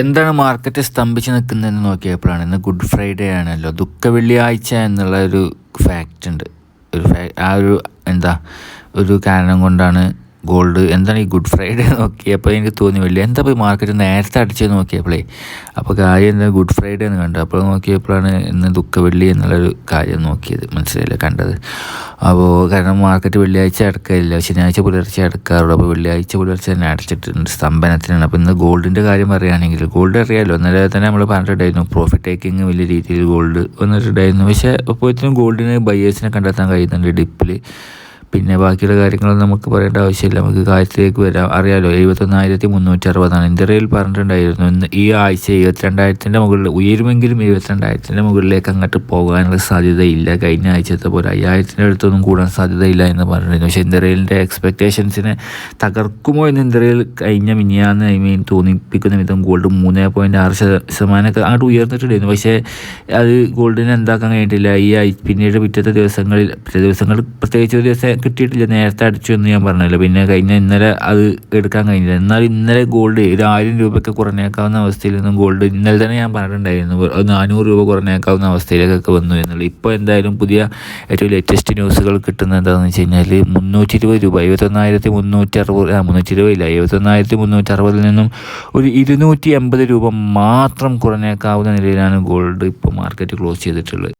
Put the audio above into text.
എന്താണ് മാർക്കറ്റ് സ്തംഭിച്ച് നിൽക്കുന്നതെന്ന് നോക്കിയപ്പോഴാണ്. ഇന്ന് ഗുഡ് ഫ്രൈഡേ ആണല്ലോ. ദുഃഖ വെള്ളിയാഴ്ച എന്നുള്ള ഒരു ഫാക്റ്റ് ഉണ്ട്. ഒരു ആ ഒരു എന്താ ഒരു കാരണം കൊണ്ടാണ് ഗോൾഡ് എന്താണ് ഈ ഗുഡ് ഫ്രൈഡേ നോക്കിയപ്പോൾ എനിക്ക് തോന്നി വലിയ എന്താ പോയി മാർക്കറ്റ് നേരത്തെ അടിച്ചത് നോക്കിയപ്പോഴേ അപ്പോൾ കാര്യം എന്താ ഗുഡ് ഫ്രൈഡേ എന്ന് കണ്ടു. അപ്പോൾ നോക്കിയപ്പോഴാണ് ഇന്ന് ദുഃഖവെള്ളി എന്നുള്ളൊരു കാര്യം നോക്കിയത് മനസ്സിലായില്ല കണ്ടത്. അപ്പോൾ കാരണം മാർക്കറ്റ് വെള്ളിയാഴ്ച അടക്കമില്ല ശനിയാഴ്ച പുലർച്ചെ അടക്കാറുള്ളൂ. അപ്പോൾ വെള്ളിയാഴ്ച പുലർച്ചെ തന്നെ അടച്ചിട്ടുണ്ട് സ്തംഭനത്തിനാണ്. അപ്പോൾ ഇന്ന് ഗോൾഡിന്റെ കാര്യം പറയുകയാണെങ്കിൽ ഗോൾഡ് അറിയാമല്ലോ ഇന്നലെ തന്നെ നമ്മൾ പറഞ്ഞിട്ടുണ്ടായിരുന്നു പ്രോഫിറ്റ് ടേക്കിങ് വലിയ രീതിയിൽ ഗോൾഡ് വന്നിട്ടുണ്ടായിരുന്നു. പക്ഷേ അപ്പോഴത്തേനും ഗോൾഡിന് ബയേഴ്സിനെ കണ്ടെത്താൻ കഴിയുന്നുണ്ട് ഡിപ്പിൽ പിന്നെ ബാക്കിയുള്ള കാര്യങ്ങൾ നമുക്ക് പറയേണ്ട ആവശ്യമില്ല. നമുക്ക് കാര്യത്തിലേക്ക് വരാം. അറിയാലോ എഴുപത്തൊന്നായിരത്തി മുന്നൂറ്റി അറുപതാണ് ഇന്ത്യയിൽ പറഞ്ഞിട്ടുണ്ടായിരുന്നു ഇന്ന് ഈ ആഴ്ച എഴുപത്തിരണ്ടായിരത്തിന്റെ മുകളിൽ ഉയരുമെങ്കിലും എഴുപത്തിരണ്ടായിരത്തിന്റെ മുകളിലേക്ക് അങ്ങോട്ട് പോകാനുള്ള സാധ്യതയില്ല. കഴിഞ്ഞ ആഴ്ചത്തെ പോലെ അയ്യായിരത്തിന്റെ അടുത്തൊന്നും കൂടാൻ സാധ്യതയില്ല എന്ന് പറഞ്ഞിരുന്നു. പക്ഷേ ഇന്ത്യയിലിന്റെ എക്സ്പെക്റ്റേഷൻസിനെ തകർക്കുമോ എന്ന് ഇന്ത്യയിൽ കഴിഞ്ഞ മിനിയാന്ന് ഐ മീൻ തോന്നിപ്പിക്കുന്ന വിധം ഗോൾഡ് മൂന്ന് പോയിന്റ് ആറ് ശത- ശതമാനമൊക്കെ അങ്ങോട്ട് ഉയർന്നിട്ടുണ്ടായിരുന്നു. പക്ഷേ അത് ഗോൾഡിനെ എന്താക്കാൻ കഴിഞ്ഞിട്ടില്ല. ഈ ആഴ്ച പിന്നീട് പിറ്റത്തെ ദിവസങ്ങളിൽ പിറ്റേ ദിവസങ്ങൾ പ്രത്യേകിച്ച് ഒരു ദിവസം കിട്ടിയിട്ടില്ല. നേരത്തെ അടിച്ചു എന്ന് ഞാൻ പറഞ്ഞല്ലോ. പിന്നെ കഴിഞ്ഞ ഇന്നലെ അത് എടുക്കാൻ കഴിഞ്ഞില്ല. എന്നാൽ ഇന്നലെ ഗോൾഡ് ഒരു ആയിരം രൂപയൊക്കെ കുറഞ്ഞേക്കാവുന്ന അവസ്ഥയിൽ നിന്നും ഗോൾഡ് ഇന്നലെ തന്നെ ഞാൻ പറഞ്ഞിട്ടുണ്ടായിരുന്നു. നാനൂറ് രൂപ കുറഞ്ഞേക്കാവുന്ന അവസ്ഥയിലേക്കൊക്കെ വന്നു എന്നുള്ളത്. ഇപ്പോൾ എന്തായാലും പുതിയ ഏറ്റവും ലേറ്റസ്റ്റ് ന്യൂസുകൾ കിട്ടുന്നത് എന്താണെന്ന് വെച്ച് കഴിഞ്ഞാൽ മുന്നൂറ്റി ഇരുപത് രൂപ എഴുപത്തൊന്നായിരത്തി മുന്നൂറ്റി അറുപത് ആ മുന്നൂറ്റി ഇരുപതില്ല എഴുപത്തൊന്നായിരത്തി മുന്നൂറ്റി അറുപതിൽ നിന്നും ഒരു ഇരുന്നൂറ്റി എൺപത് രൂപ മാത്രം കുറഞ്ഞേക്കാവുന്ന നിലയിലാണ് ഗോൾഡ് ഇപ്പോൾ മാർക്കറ്റ് ക്ലോസ് ചെയ്തിട്ടുള്ളത്.